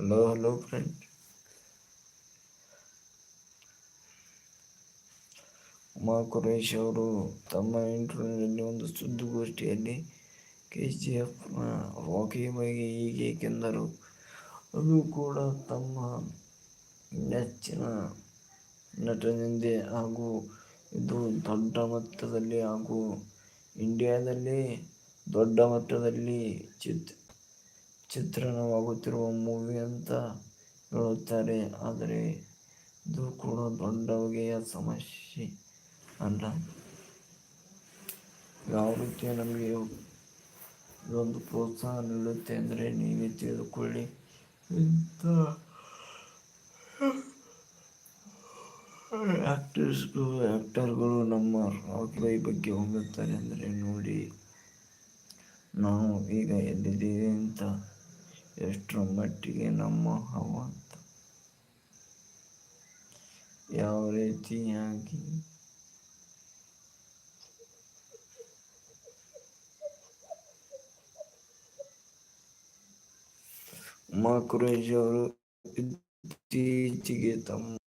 Hello hello friend Uma Kuresh ಅವರು ತಮ್ಮ ಇಂಟರ್ವ್ಯೂನಲ್ಲಿ ಒಂದು ಸುದ್ದಿಗೋಷ್ಠಿಯಲ್ಲಿ ಕೆ ಜಿ ಎಫ್ನ ಹಾಕಿ ಬಗ್ಗೆ ಹೀಗೇಕೆಂದರು ಅದು ಕೂಡ ತಮ್ಮ ನೆಚ್ಚಿನ ನಟನೆಂದೇ ಹಾಗೂ ಇದು ದೊಡ್ಡ ಮಟ್ಟದಲ್ಲಿ ಹಾಗೂ ಇಂಡಿಯಾದಲ್ಲಿ ದೊಡ್ಡ ಮಟ್ಟದಲ್ಲಿ ಚಿತ್ ಚಿತ್ರಣವಾಗುತ್ತಿರುವ ಮೂವಿ ಅಂತ ಹೇಳುತ್ತಾರೆ. ಆದರೆ ಇದು ಕೂಡ ದೊಡ್ಡ ಬಗೆಯ ಸಮಸ್ಯೆ ಅಲ್ಲ. ಯಾವ ರೀತಿ ನಮಗೆ ಇದೊಂದು ಪ್ರೋತ್ಸಾಹ ನೀಡುತ್ತೆ ಅಂದರೆ ನೀವೇ ತಿಳಿದುಕೊಳ್ಳಿ. ಇಂಥ ಆ್ಯಕ್ಟರ್ಸ್ಗಳು ಆ್ಯಕ್ಟರ್ಗಳು ನಮ್ಮ ರಾಕ್ಬೈ ಬಗ್ಗೆ ಹೋಗುತ್ತಾರೆ ಅಂದರೆ ನೋಡಿ, ನಾವು ಈಗ ಎಲ್ಲಿದ್ದೀವಿ ಅಂತ ಎಷ್ಟರ ಮಟ್ಟಿಗೆ ನಮ್ಮ ಹವ ಅಂತ ಯಾವ ರೀತಿಯಾಗಿ ಉಮಾ ಕುರೇಶ್ ಅವರು ಇತ್ತೀಚೆಗೆ ತಮ್ಮ